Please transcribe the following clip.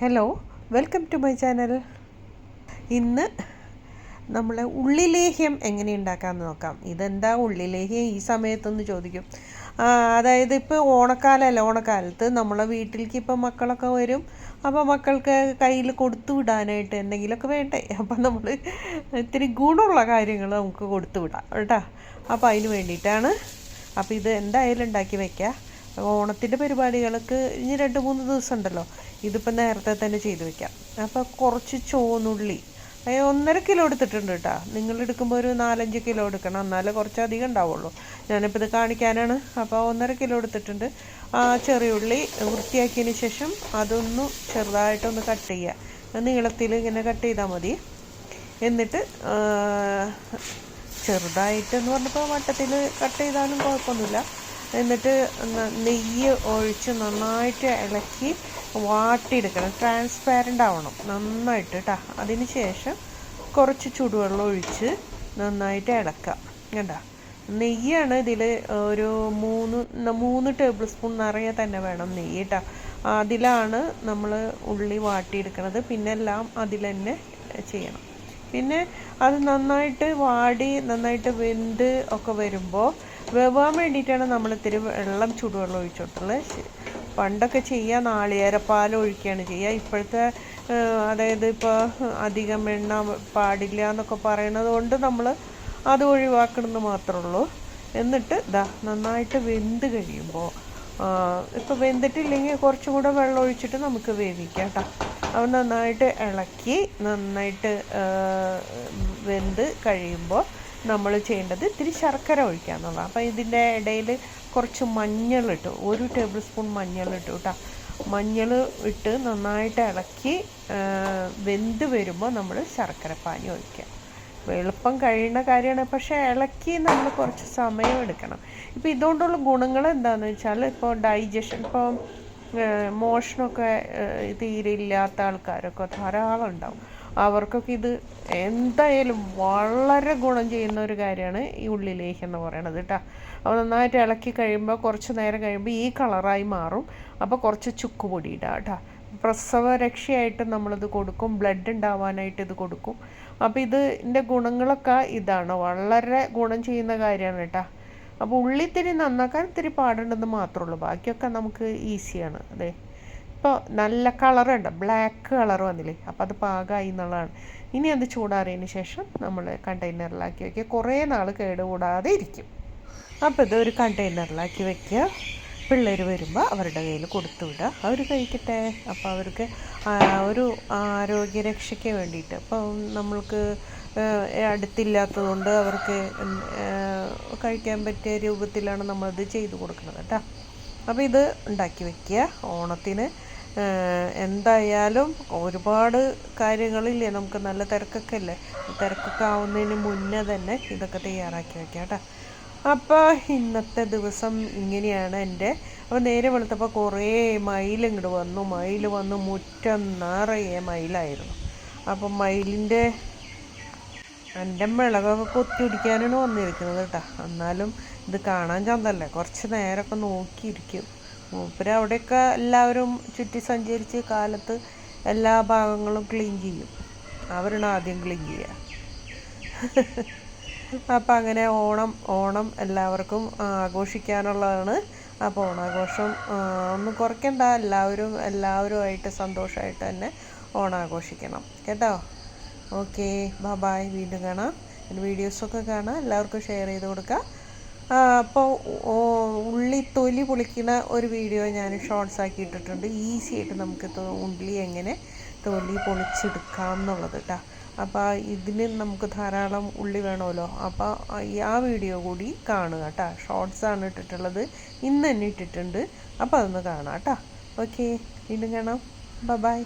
Hello welcome to my channel ഇന്ന് നമ്മൾ ഉള്ളിലേഹ്യം എങ്ങനെ ഉണ്ടാക്കാമെന്ന് നോക്കാം. ഇതെന്താ ഉള്ളിലേഹ്യം ഈ സമയത്തൊന്ന് ചോദിക്കും. അതായത് ഇപ്പോൾ ഓണക്കാലമല്ല ഓണക്കാലത്ത് നമ്മളെ വീട്ടിലേക്ക് ഇപ്പോൾ മക്കളൊക്കെ വരും. അപ്പോൾ മക്കൾക്ക് കയ്യിൽ കൊടുത്തു വിടാനായിട്ട് എന്തെങ്കിലുമൊക്കെ വേണ്ടേ? അപ്പം നമ്മൾ ഇത്തിരി ഗുണമുള്ള കാര്യങ്ങൾ നമുക്ക് കൊടുത്തു വിടാം കേട്ടോ. അപ്പോൾ അതിന് വേണ്ടിയിട്ടാണ്. അപ്പോൾ ഇത് എന്തായാലും ഉണ്ടാക്കി വയ്ക്കുക. ഓണത്തിന്റെ പരിപാടികൾക്ക് ഇനി രണ്ട് മൂന്ന് ദിവസം ഉണ്ടല്ലോ ഇതിപ്പോൾ നേരത്തെ തന്നെ ചെയ്ത് വെക്കാം. അപ്പോൾ കുറച്ച് ചോന്നുള്ളി. ഒന്നര കിലോ എടുത്തിട്ടുണ്ട് കേട്ടോ. നിങ്ങൾ എടുക്കുമ്പോൾ ഒരു നാലഞ്ച് കിലോ എടുക്കണം. എന്നാലേ കുറച്ചധികം ഉണ്ടാവുള്ളൂ. ഞാനിപ്പോൾ ഇത് കാണിക്കാനാണ്. അപ്പോൾ ഒന്നര കിലോ എടുത്തിട്ടുണ്ട്. ആ ചെറിയ ഉള്ളി വൃത്തിയാക്കിയതിന് ശേഷം അതൊന്ന് ചെറുതായിട്ടൊന്ന് കട്ട് ചെയ്യുക. നീളത്തിൽ ഇങ്ങനെ കട്ട് ചെയ്താൽ മതി. എന്നിട്ട് ചെറുതായിട്ടെന്ന് പറഞ്ഞപ്പോൾ വട്ടത്തിൽ കട്ട് ചെയ്താലും കുഴപ്പമൊന്നുമില്ല. എന്നിട്ട് നെയ്യ് ഒഴിച്ച് നന്നായിട്ട് ഇളക്കി വാട്ടിയെടുക്കണം. ട്രാൻസ്പാരന്റ് ആവണം. നന്നായിട്ട് കേട്ടോ അതിന് ശേഷം കുറച്ച് ചൂടുവെള്ളം ഒഴിച്ച് നന്നായിട്ട് ഇളക്കുക. കണ്ട? നെയ്യാണ് ഇതിൽ ഒരു മൂന്ന് മൂന്ന് ടേബിൾ സ്പൂൺ നിറയെ തന്നെ വേണം നെയ്യ് കേട്ടോ അതിലാണ് നമ്മൾ ഉള്ളി വാട്ടിയെടുക്കുന്നത് പിന്നെ എല്ലാം അതിൽ തന്നെ ചെയ്യണം. പിന്നെ അത് നന്നായിട്ട് വാടി നന്നായിട്ട് വെന്ത് ഒക്കെ വരുമ്പോൾ വേവാൻ വേണ്ടിയിട്ടാണ് നമ്മൾ ഇത്തിരി വെള്ളം ചൂടുവെള്ളം ഒഴിച്ചിട്ടുള്ളത്. പണ്ടൊക്കെ ചെയ്യുക നാളികേരപ്പാൽ ഒഴിക്കുകയാണ് ചെയ്യുക. ഇപ്പോഴത്തെ അതായത് ഇപ്പോൾ അധികം എണ്ണ പാടില്ല എന്നൊക്കെ പറയണത് കൊണ്ട് നമ്മൾ അത് ഒഴിവാക്കണമെന്ന് മാത്രമേ ഉള്ളൂ. എന്നിട്ട് ഇതാ നന്നായിട്ട് വെന്ത് കഴിയുമ്പോൾ ഇപ്പോൾ വെന്തിട്ടില്ലെങ്കിൽ കുറച്ചും കൂടെ വെള്ളം ഒഴിച്ചിട്ട് നമുക്ക് വേവിക്കാം കേട്ടോ. അത് നന്നായിട്ട് ഇളക്കി നന്നായിട്ട് വെന്ത് കഴിയുമ്പോൾ നമ്മൾ ചെയ്യേണ്ടത് ഇത്തിരി ശർക്കര ഒഴിക്കുക എന്നുള്ളതാണ്. അപ്പോൾ ഇതിന്റെ ഇടയിൽ കുറച്ച് മഞ്ഞൾ മഞ്ഞളിട്ടു ഒരു ടേബിൾ സ്പൂൺ മഞ്ഞളിട്ടു കേട്ടോ. മഞ്ഞൾ ഇട്ട് നന്നായിട്ട് ഇളക്കി വെന്ത് വരുമ്പോൾ നമ്മൾ ശർക്കര പാനി ഒഴിക്കുക. എളുപ്പം കഴിയുന്ന കാര്യമാണ്. പക്ഷേ ഇളക്കി നമ്മൾ കുറച്ച് സമയം എടുക്കണം. ഇപ്പോൾ ഇതുകൊണ്ടുള്ള ഗുണങ്ങൾ എന്താണെന്ന് വെച്ചാൽ ഇപ്പോൾ ഡൈജഷൻ ഇപ്പോൾ മോഷണമൊക്കെ തീരെ ഇല്ലാത്ത ആൾക്കാരൊക്കെ ധാരാളം ഉണ്ടാവും. അവർക്കൊക്കെ ഇത് എന്തായാലും വളരെ ഗുണം ചെയ്യുന്ന ഒരു കാര്യമാണ് ഈ ഉള്ളിലേക്ക് എന്ന് പറയണത് കേട്ടോ. അപ്പോൾ നന്നായിട്ട് ഇളക്കി കഴിയുമ്പോൾ കുറച്ച് നേരം കഴിയുമ്പോൾ ഈ കളറായി മാറും. അപ്പോൾ കുറച്ച് ചുക്ക് പൊടി ഇടാം കേട്ടോ. പ്രസവ രക്ഷയായിട്ട് നമ്മളിത് കൊടുക്കും. ബ്ലഡ് ഉണ്ടാവാനായിട്ട് ഇത് കൊടുക്കും. അപ്പോൾ ഇതിന്റെ ഗുണങ്ങളൊക്കെ ഇതാണ്. വളരെ ഗുണം ചെയ്യുന്ന കാര്യമാണ് കേട്ടോ. അപ്പോൾ ഉള്ളിത്തിരി നന്നാക്കാൻ ഇത്തിരി പാടുണ്ടെന്ന് മാത്രമേ ഉള്ളൂ. ബാക്കിയൊക്കെ നമുക്ക് ഈസിയാണ്. അതെ. ഇപ്പോൾ നല്ല കളറുണ്ട് ബ്ലാക്ക് കളർ വന്നില്ലേ? അപ്പോൾ അത് പാകമായി എന്നുള്ളതാണ്. ഇനി അത് ചൂടാറിയതിന് ശേഷം നമ്മൾ കണ്ടെയ്നറിലാക്കി വയ്ക്കുക കുറേ നാൾ കേടുകൂടാതെ ഇരിക്കും. അപ്പോൾ ഇത് ഒരു കണ്ടെയ്നറിലാക്കി വയ്ക്കുക പിള്ളേർ വരുമ്പോൾ അവരുടെ കയ്യിൽ കൊടുത്തു വിടുക. അവർ കഴിക്കട്ടെ. അപ്പോൾ അവർക്ക് ഒരു ആരോഗ്യരക്ഷയ്ക്ക് വേണ്ടിയിട്ട്. അപ്പോൾ നമ്മൾക്ക് അടുത്തില്ലാത്തതുകൊണ്ട് അവർക്ക് കഴിക്കാൻ പറ്റിയ രൂപത്തിലാണ് നമ്മളത് ചെയ്തു കൊടുക്കുന്നത് കേട്ടോ. അപ്പോൾ ഇത് ഉണ്ടാക്കി വയ്ക്കുക ഓണത്തിന് എന്തായാലും ഒരുപാട് കാര്യങ്ങളില്ലേ നമുക്ക് നല്ല തിരക്കൊക്കെ അല്ലേ? തിരക്കൊക്കെ ആവുന്നതിന് മുന്നേ തന്നെ ഇതൊക്കെ തയ്യാറാക്കി വെക്കാം കേട്ടോ. അപ്പോൾ ഇന്നത്തെ ദിവസം ഇങ്ങനെയാണ് എന്റെ. അപ്പോൾ നേരെ വെളുത്തപ്പോൾ കുറേ മയിൽ ഇങ്ങോട്ട് വന്നു. മയിൽ വന്ന് മുറ്റം നിറയെ മയിലായിരുന്നു. അപ്പം മയിലിന്റെ എന്റെ മിളകൊക്കെ കൊത്തി പിടിക്കാനാണ് വന്നിരിക്കുന്നത് കേട്ടോ. എന്നാലും ഇത് കാണാൻ ചന്തല്ലേ? കുറച്ച് നേരമൊക്കെ നോക്കിയിരിക്കും. മൂപ്പര് അവിടെയൊക്കെ എല്ലാവരും ചുറ്റി സഞ്ചരിച്ച് കാലത്ത് എല്ലാ ഭാഗങ്ങളും ക്ലീൻ ചെയ്യും. അവരാണ് ആദ്യം ക്ലീൻ ചെയ്യുക അപ്പം അങ്ങനെ ഓണം ഓണം എല്ലാവർക്കും ആഘോഷിക്കാനുള്ളതാണ്. അപ്പോൾ ഓണാഘോഷം ഒന്നും കുറയ്ക്കണ്ട. എല്ലാവരും എല്ലാവരുമായിട്ട് സന്തോഷമായിട്ട് തന്നെ ഓണാഘോഷിക്കണം. കേട്ടോ? ഓക്കെ ബൈ വീണ്ടും കാണാം. വീഡിയോസൊക്കെ കാണാം. എല്ലാവർക്കും ഷെയർ ചെയ്ത് കൊടുക്കുക അപ്പോൾ ഉള്ളി തൊലി പൊളിക്കുന്ന ഒരു വീഡിയോ ഞാൻ ഷോർട്സ് ആക്കി ഇട്ടിട്ടുണ്ട് ഈസി ആയിട്ട് നമുക്ക് ഉള്ളി എങ്ങനെ തൊലി പൊളിച്ചെടുക്കാം എന്നുള്ളത് കേട്ടോ അപ്പോൾ ഇതിന് നമുക്ക് ധാരാളം ഉള്ളി വേണമല്ലോ. അപ്പോൾ ആ വീഡിയോ കൂടി കാണുക കേട്ടോ ആണ് ഇട്ടിട്ടുള്ളത്. ഇന്ന് തന്നെ ഇട്ടിട്ടുണ്ട്. അപ്പോൾ അതൊന്ന് കാണാം കേട്ടോ ഓക്കെ വീണ്ടും കാണാം. ബൈ